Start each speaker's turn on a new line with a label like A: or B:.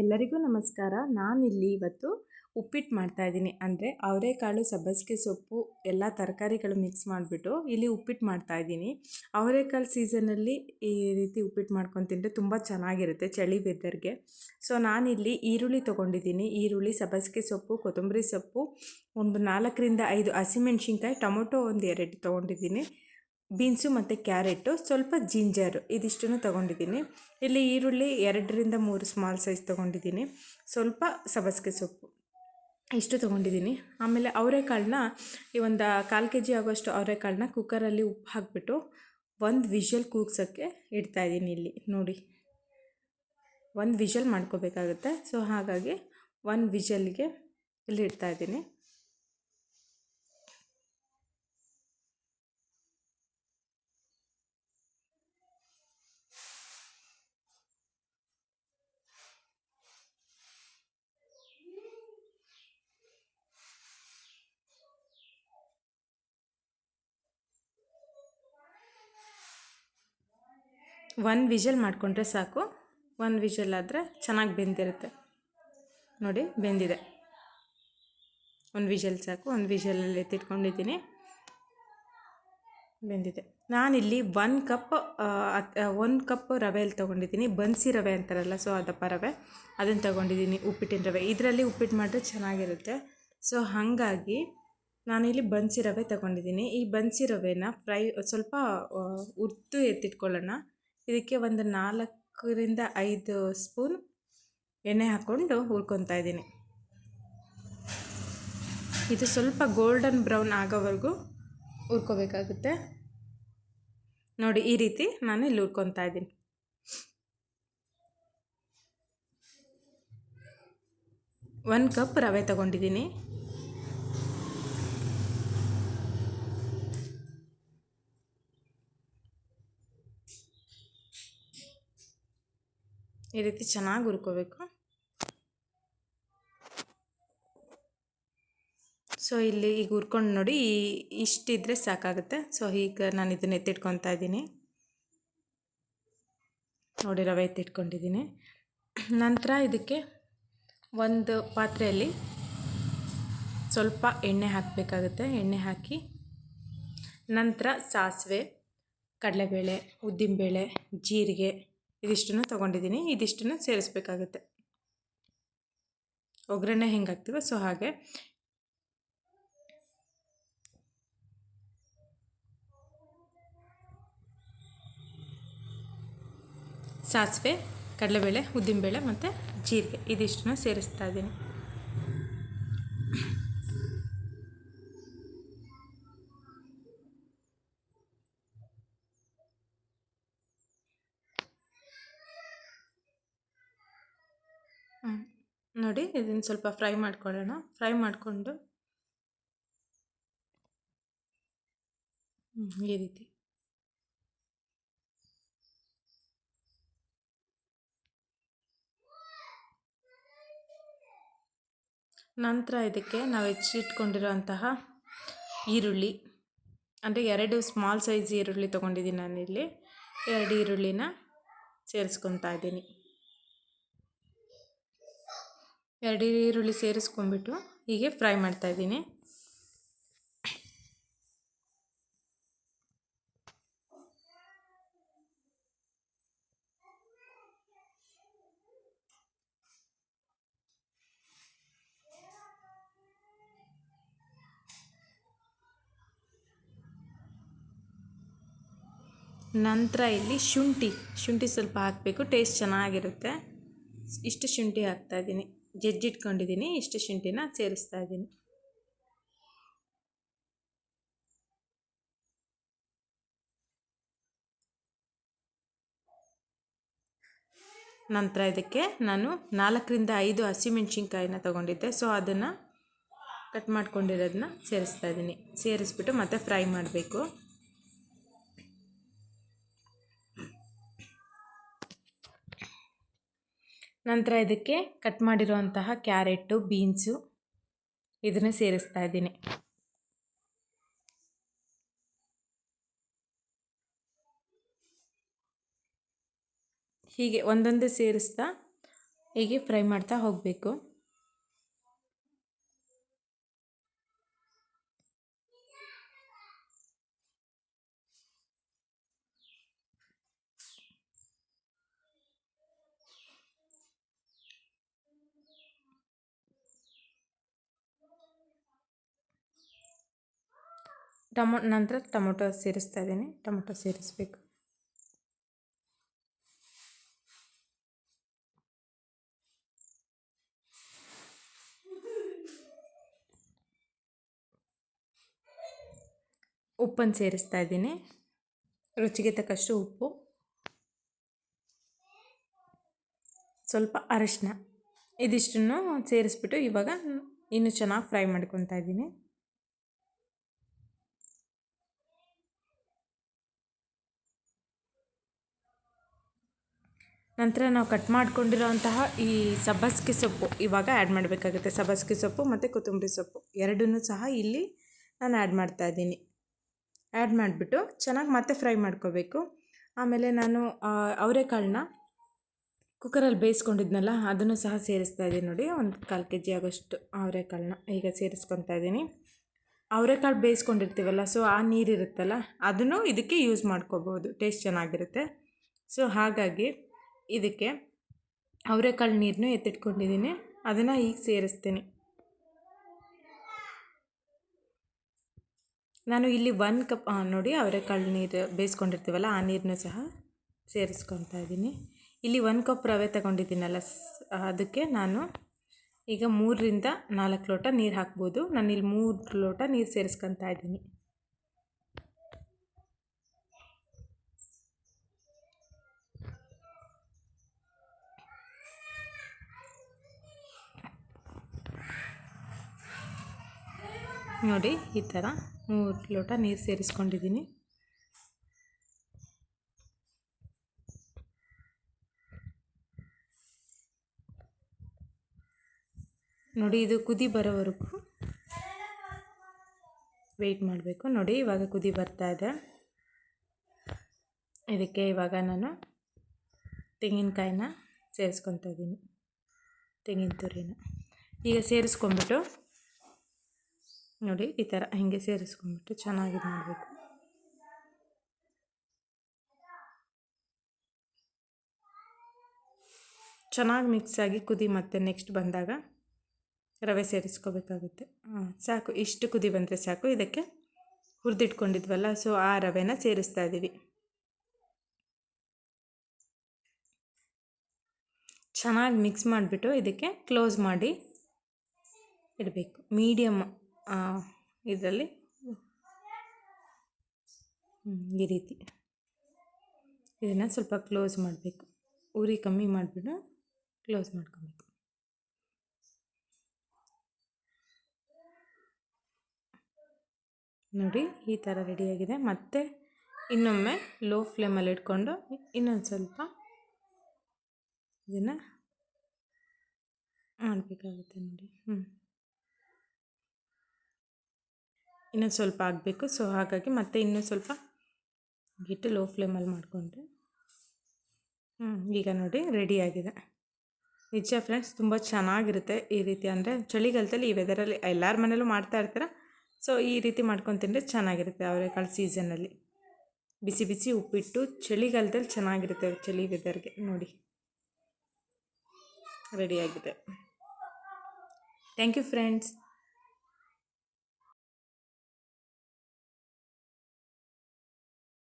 A: ಎಲ್ಲರಿಗೂ ನಮಸ್ಕಾರ. ನಾನಿಲ್ಲಿ ಇವತ್ತು ಉಪ್ಪಿಟ್ಟು ಮಾಡ್ತಾ ಇದ್ದೀನಿ. ಅಂದರೆ ಅವರೆಕಾಳು, ಸಬ್ಬಸಿಗೆ ಸೊಪ್ಪು, ಎಲ್ಲ ತರಕಾರಿಗಳು ಮಿಕ್ಸ್ ಮಾಡಿಬಿಟ್ಟು ಇಲ್ಲಿ ಉಪ್ಪಿಟ್ಟು ಮಾಡ್ತಾ ಇದ್ದೀನಿ. ಅವರೆಕಾಳು ಸೀಸನಲ್ಲಿ ಈ ರೀತಿ ಉಪ್ಪಿಟ್ಟು ಮಾಡ್ಕೊಂಡು ತಿಂದರೆ ತುಂಬ ಚೆನ್ನಾಗಿರುತ್ತೆ ಚಳಿ ವೆದರ್ಗೆ ಸೊ ನಾನಿಲ್ಲಿ ಈರುಳ್ಳಿ ತೊಗೊಂಡಿದ್ದೀನಿ. ಈರುಳ್ಳಿ, ಸಬ್ಬಸಿಗೆ ಸೊಪ್ಪು, ಕೊತ್ತಂಬರಿ ಸೊಪ್ಪು, ಒಂದು ನಾಲ್ಕರಿಂದ ಐದು ಹಸಿಮೆಣ್ಸಿನ್ಕಾಯಿ, ಟೊಮೊಟೊ ಒಂದು ಎರಡು ತೊಗೊಂಡಿದ್ದೀನಿ. ಬೀನ್ಸು ಮತ್ತು ಕ್ಯಾರೆಟು, ಸ್ವಲ್ಪ ಜಿಂಜರು ಇದಿಷ್ಟನ್ನು ತೊಗೊಂಡಿದ್ದೀನಿ. ಇಲ್ಲಿ ಈರುಳ್ಳಿ ಎರಡರಿಂದ ಮೂರು ಸ್ಮಾಲ್ ಸೈಜ್ ತೊಗೊಂಡಿದ್ದೀನಿ. ಸ್ವಲ್ಪ ಸಬಸಿಗೆ ಸೊಪ್ಪು ಇಷ್ಟು ತೊಗೊಂಡಿದ್ದೀನಿ. ಆಮೇಲೆ ಅವರೆಕಾಳನ್ನ ಈ ಒಂದು ಕಾಲು ಕೆ ಜಿ ಆಗೋಷ್ಟು ಅವರೆಕಾಳನ್ನ ಕುಕ್ಕರಲ್ಲಿ ಉಪ್ಪು ಹಾಕಿಬಿಟ್ಟು ಒಂದು ವಿಷಲ್ ಕೂಗ್ಸೋಕ್ಕೆ ಇಡ್ತಾಯಿದ್ದೀನಿ ಇಲ್ಲಿ, ನೋಡಿ. ಒಂದು ವಿಷಲ್ ಮಾಡ್ಕೋಬೇಕಾಗುತ್ತೆ. ಸೊ ಹಾಗಾಗಿ ಒಂದು ವಿಷಲ್ಗೆ ಇಲ್ಲಿ ಇಡ್ತಾಯಿದ್ದೀನಿ ಒಂದು ವಿಷಲ್ ಮಾಡಿಕೊಂಡ್ರೆ ಸಾಕು. ಒಂದು ವಿಷಲ್ ಆದರೆ ಚೆನ್ನಾಗಿ ಬೆಂದಿರುತ್ತೆ. ನೋಡಿ, ಬೆಂದಿದೆ. ಒಂದು ವಿಷಲ್ ಸಾಕು. ಒಂದು ವಿಷಲಲ್ಲಿ ಎತ್ತಿಟ್ಕೊಂಡಿದ್ದೀನಿ. ಬೆಂದಿದೆ. ನಾನಿಲ್ಲಿ ಒಂದು ಕಪ್ ಒಂದು ಕಪ್ ರವೆಯಲ್ಲಿ ತೊಗೊಂಡಿದ್ದೀನಿ. ಬನ್ಸಿ ರವೆ ಅಂತಾರಲ್ಲ, ಸೊ ಅದಪ್ಪ ರವೆ. ಅದನ್ನು ತೊಗೊಂಡಿದ್ದೀನಿ, ಉಪ್ಪಿಟ್ಟಿನ ರವೆ. ಇದರಲ್ಲಿ ಉಪ್ಪಿಟ್ಟು ಮಾಡಿದ್ರೆ ಚೆನ್ನಾಗಿರುತ್ತೆ. ಸೊ ಹಾಗಾಗಿ ನಾನಿಲ್ಲಿ ಬನ್ಸಿ ರವೆ ತೊಗೊಂಡಿದ್ದೀನಿ. ಈ ಬನ್ಸಿ ರವೆನ ಫ್ರೈ ಸ್ವಲ್ಪ ಉರ್ದು ಎತ್ತಿಟ್ಕೊಳ್ಳೋಣ. ಇದಕ್ಕೆ ಒಂದು ನಾಲ್ಕರಿಂದ ಐದು ಸ್ಪೂನ್ ಎಣ್ಣೆ ಹಾಕ್ಕೊಂಡು ಹುರ್ಕೊತಾ ಇದ್ದೀನಿ. ಇದು ಸ್ವಲ್ಪ ಗೋಲ್ಡನ್ ಬ್ರೌನ್ ಆಗೋವರೆಗೂ ಹುರ್ಕೋಬೇಕಾಗುತ್ತೆ. ನೋಡಿ, ಈ ರೀತಿ ನಾನು ಇಲ್ಲಿ ಹುರ್ಕೊತಾ ಇದ್ದೀನಿ. ಒಂದು ಕಪ್ ರವೆ ತಗೊಂಡಿದ್ದೀನಿ. ಈ ರೀತಿ ಚೆನ್ನಾಗಿ ಹುರ್ಕೋಬೇಕು. ಸೊ ಇಲ್ಲಿ ಈಗ ಹುರ್ಕೊಂಡು ನೋಡಿ ಈ ಇಷ್ಟಿದ್ರೆ ಸಾಕಾಗುತ್ತೆ. ಸೊ ಈಗ ನಾನು ಇದನ್ನ ಎತ್ತಿಟ್ಕೊತಾ ಇದ್ದೀನಿ. ನೋಡಿ, ರವೆ ಎತ್ತಿಟ್ಕೊಂಡಿದ್ದೀನಿ. ನಂತರ ಇದಕ್ಕೆ ಒಂದು ಪಾತ್ರೆಯಲ್ಲಿ ಸ್ವಲ್ಪ ಎಣ್ಣೆ ಹಾಕಬೇಕಾಗುತ್ತೆ. ಎಣ್ಣೆ ಹಾಕಿ ನಂತರ ಸಾಸಿವೆ, ಕಡಲೆಬೇಳೆ, ಉದ್ದಿನಬೇಳೆ, ಜೀರಿಗೆ ಇದಿಷ್ಟನ್ನು ತೊಗೊಂಡಿದ್ದೀನಿ. ಇದಿಷ್ಟನ್ನು ಸೇರಿಸ್ಬೇಕಾಗುತ್ತೆ. ಒಗ್ಗರಣೆ ಹೆಂಗೆ ಹಾಕ್ತೀವೋ ಸೊ ಹಾಗೆ. ಸಾಸಿವೆ, ಕಡಲೆಬೇಳೆ, ಉದ್ದಿನಬೇಳೆ ಮತ್ತು ಜೀರಿಗೆ ಇದಿಷ್ಟನ್ನು ಸೇರಿಸ್ತಾ ಇದ್ದೀನಿ. ನೋಡಿ ಇದನ್ನು ಸ್ವಲ್ಪ ಫ್ರೈ ಮಾಡ್ಕೊಳ್ಳೋಣ. ಫ್ರೈ ಮಾಡಿಕೊಂಡು ಈ ರೀತಿ. ನಂತರ ಇದಕ್ಕೆ ನಾವು ಹೆಚ್ಚಿಟ್ಕೊಂಡಿರೋಂತಹ ಈರುಳ್ಳಿ, ಅಂದರೆ ಎರಡು ಸ್ಮಾಲ್ ಸೈಜ್ ಈರುಳ್ಳಿ ತೊಗೊಂಡಿದ್ದೀನಿ ನಾನಿಲ್ಲಿ. ಎರಡು ಈರುಳ್ಳಿನ ಸೇರಿಸ್ಕೊತಾ ಇದ್ದೀನಿ. ಎರಡು ಈರುಳ್ಳಿ ಸೇರಿಸ್ಕೊಂಡ್ಬಿಟ್ಟು ಹೀಗೆ ಫ್ರೈ ಮಾಡ್ತಾಯಿದ್ದೀನಿ ನಂತರ ಇಲ್ಲಿ ಶುಂಠಿ ಶುಂಠಿ ಸ್ವಲ್ಪ ಹಾಕಬೇಕು, ಟೇಸ್ಟ್ ಚೆನ್ನಾಗಿರುತ್ತೆ. ಇಷ್ಟು ಶುಂಠಿ ಹಾಕ್ತಾಯಿದ್ದೀನಿ ಜಜ್ಜಿಟ್ಕೊಂಡಿದ್ದೀನಿ ಇಷ್ಟು ಶುಂಠಿನ ಸೇರಿಸ್ತಾ ಇದ್ದೀನಿ. ನಂತರ ಇದಕ್ಕೆ ನಾನು ನಾಲ್ಕರಿಂದ ಐದು ಹಸಿಮೆಣ್ಸಿನ್ಕಾಯಿನ ತೊಗೊಂಡಿದ್ದೆ. ಸೊ ಅದನ್ನು ಕಟ್ ಮಾಡ್ಕೊಂಡಿರೋದನ್ನ ಸೇರಿಸ್ತಾ ಇದ್ದೀನಿ. ಸೇರಿಸ್ಬಿಟ್ಟು ಮತ್ತೆ ಫ್ರೈ ಮಾಡಬೇಕು. ನಂತರ ಇದಕ್ಕೆ ಕಟ್ ಮಾಡಿರುವಂತಹ ಕ್ಯಾರೆಟು ಬೀನ್ಸು ಇದನ್ನು ಸೇರಿಸ್ತಾ ಇದ್ದೀನಿ. ಹೀಗೆ ಒಂದೊಂದೇ ಸೇರಿಸ್ತಾ ಹೀಗೆ ಫ್ರೈ ಮಾಡ್ತಾ ಹೋಗಬೇಕು. ಟಮೊ, ನಂತರ ಟೊಮೊಟೊ ಸೇರಿಸ್ತಾ ಇದ್ದೀನಿ. ಟೊಮೊಟೊ ಸೇರಿಸ್ಬೇಕು. ಉಪ್ಪನ್ನು ಸೇರಿಸ್ತಾ ಇದ್ದೀನಿ. ರುಚಿಗೆ ತಕ್ಕಷ್ಟು ಉಪ್ಪು. ಸ್ವಲ್ಪ ಅರಶಿನ. ಇದಿಷ್ಟನ್ನು ಸೇರಿಸ್ಬಿಟ್ಟು ಇವಾಗ ಇನ್ನೂ ಚೆನ್ನಾಗಿ ಫ್ರೈ ಮಾಡ್ಕೊತಾ ಇದ್ದೀನಿ. ನಂತರ ನಾವು ಕಟ್ ಮಾಡ್ಕೊಂಡಿರೋಂತಹ ಈ ಸಬ್ಬಸ್ಗೆ ಸೊಪ್ಪು ಇವಾಗ ಆ್ಯಡ್ ಮಾಡಬೇಕಾಗುತ್ತೆ. ಸಬ್ಬಸ್ಗೆ ಸೊಪ್ಪು ಮತ್ತು ಕೊತ್ತಂಬರಿ ಸೊಪ್ಪು. ಎರಡನ್ನೂ ಸಹ ಇಲ್ಲಿ ನಾನು ಆ್ಯಡ್ ಮಾಡ್ತಾ ಇದ್ದೀನಿ. ಆ್ಯಡ್ ಮಾಡಿಬಿಟ್ಟು ಚೆನ್ನಾಗಿ ಮತ್ತೆ ಫ್ರೈ ಮಾಡ್ಕೋಬೇಕು. ಆಮೇಲೆ ನಾನು ಅವರೆಕಾಳನ್ನ ಕುಕ್ಕರಲ್ಲಿ ಬೇಯಿಸ್ಕೊಂಡಿದ್ನಲ್ಲ, ಅದನ್ನು ಸಹ ಸೇರಿಸ್ತಾ ಇದ್ದೀನಿ ನೋಡಿ. ಒಂದು ಕಾಲು ಕೆ ಜಿ ಆಗೋಷ್ಟು ಅವರೆಕಾಳನ್ನ ಈಗ ಸೇರಿಸ್ಕೊತಾ ಇದ್ದೀನಿ. ಅವರೆಕಾಳು ಬೇಯಿಸ್ಕೊಂಡಿರ್ತೀವಲ್ಲ, ಸೊ ಆ ನೀರಿರುತ್ತಲ್ಲ, ಅದನ್ನು ಇದಕ್ಕೆ ಯೂಸ್ ಮಾಡ್ಕೋಬೋದು ಟೇಸ್ಟ್ ಚೆನ್ನಾಗಿರುತ್ತೆ. ಸೊ ಹಾಗಾಗಿ ಇದಕ್ಕೆ ಅವರೆಕಾಳು ನೀರನ್ನು ಎತ್ತಿಟ್ಕೊಂಡಿದ್ದೀನಿ ಅದನ್ನು ಈಗ ಸೇರಿಸ್ತೀನಿ. ನಾನು ಇಲ್ಲಿ ಒನ್ ಕಪ್ ನೋಡಿ ಅವರೆಕಾಳು ನೀರು ಬೇಯಿಸ್ಕೊಂಡಿರ್ತೀವಲ್ಲ, ಆ ನೀರನ್ನು ಸಹ ಸೇರಿಸ್ಕೊತಾ ಇದ್ದೀನಿ ಇಲ್ಲಿ ಒಂದು ಕಪ್ ರವೆ ತಗೊಂಡಿದ್ದೀನಲ್ಲ ಅದಕ್ಕೆ ನಾನು ಈಗ ಮೂರರಿಂದ ನಾಲ್ಕು ಲೋಟ ನೀರು ಹಾಕ್ಬೋದು. ನಾನು ಇಲ್ಲಿ ಮೂರು ಲೋಟ ನೀರು ಸೇರಿಸ್ಕೊತಾ ಇದ್ದೀನಿ ನೋಡಿ, ಈ ಥರ ಮೂರು ಲೋಟ ನೀರು ಸೇರಿಸ್ಕೊಂಡಿದ್ದೀನಿ. ನೋಡಿ, ಇದು ಕುದಿ ಬರೋವರೆಗೂ ವೆಯ್ಟ್ ಮಾಡಬೇಕು. ನೋಡಿ, ಇವಾಗ ಕುದಿ ಬರ್ತಾ ಇದೆ. ಇದಕ್ಕೆ ಇವಾಗ ನಾನು ತೆಂಗಿನಕಾಯಿನ ಸೇರಿಸ್ಕೊತಾ ಇದ್ದೀನಿ. ತೆಂಗಿನ ತುರಿನ. ಈಗ ಸೇರಿಸ್ಕೊಂಬಿಟ್ಟು ನೋಡಿ ಈ ಥರ ಹೀಗೆ ಸೇರಿಸ್ಕೊಂಡ್ಬಿಟ್ಟು ಚೆನ್ನಾಗಿ ಮಾಡಬೇಕು. ಚೆನ್ನಾಗಿ ಮಿಕ್ಸ್ ಆಗಿ ಕುದಿ ಮತ್ತೆ ನೆಕ್ಸ್ಟ್ ಬಂದಾಗ ರವೆ ಸೇರಿಸ್ಕೋಬೇಕಾಗುತ್ತೆ. ಸಾಕು. ಇಷ್ಟು ಕುದಿ ಬಂದರೆ ಸಾಕು. ಇದಕ್ಕೆ ಹುರಿದಿಟ್ಕೊಂಡಿದ್ವಲ್ಲ, ಸೊ ಆ ರವೆನ ಸೇರಿಸ್ತಾ ಇದ್ದೀವಿ ಚೆನ್ನಾಗಿ ಮಿಕ್ಸ್ ಮಾಡಿಬಿಟ್ಟು ಇದಕ್ಕೆ ಕ್ಲೋಸ್ ಮಾಡಿ ಇಡಬೇಕು. ಮೀಡಿಯಮ್ ಇದರಲ್ಲಿ ಈ ರೀತಿ. ಇದನ್ನು ಸ್ವಲ್ಪ ಕ್ಲೋಸ್ ಮಾಡಬೇಕು. ಉರಿ ಕಮ್ಮಿ ಮಾಡಿಬಿಟ್ಟು ಕ್ಲೋಸ್ ಮಾಡ್ಕೊಬೇಕು. ನೋಡಿ, ಈ ಥರ ರೆಡಿಯಾಗಿದೆ ಮತ್ತೆ ಇನ್ನೊಮ್ಮೆ ಲೋ ಫ್ಲೇಮಲ್ಲಿ ಇಟ್ಕೊಂಡು ಇನ್ನೊಂದು ಸ್ವಲ್ಪ ಇದನ್ನು ಮಾಡಬೇಕಾಗುತ್ತೆ ನೋಡಿ. ಹ್ಞೂ ಇನ್ನೊಂದು ಸ್ವಲ್ಪ ಆಗಬೇಕು ಸೊ ಹಾಗಾಗಿ ಮತ್ತೆ ಇನ್ನೂ ಸ್ವಲ್ಪ ಇಟ್ಟು ಲೋ ಫ್ಲೇಮಲ್ಲಿ ಮಾಡಿಕೊಂಡ್ರೆ ಹ್ಞೂ ಈಗ ನೋಡಿ ರೆಡಿ ಆಗಿದೆ. ನಿಜ ಫ್ರೆಂಡ್ಸ್ ತುಂಬ ಚೆನ್ನಾಗಿರುತ್ತೆ ಈ ರೀತಿ ಅಂದರೆ ಚಳಿಗಾಲದಲ್ಲಿ ಈ ವೆದರಲ್ಲಿ ಎಲ್ಲರ ಮನೇಲೂ ಮಾಡ್ತಾ ಇರ್ತಾರೆ? ಸೊ ಈ ರೀತಿ ಮಾಡ್ಕೊಂಡು ತಿಂದರೆ ಚೆನ್ನಾಗಿರುತ್ತೆ ಅವರೆಕಾಳು ಸೀಸನಲ್ಲಿ ಬಿಸಿ ಬಿಸಿ ಉಪ್ಪಿಟ್ಟು ಚಳಿಗಾಲದಲ್ಲಿ ಚೆನ್ನಾಗಿರುತ್ತೆ ಚಳಿ ವೆದರ್ಗೆ ನೋಡಿ. ರೆಡಿಯಾಗಿದೆ ಥ್ಯಾಂಕ್ ಯು ಫ್ರೆಂಡ್ಸ್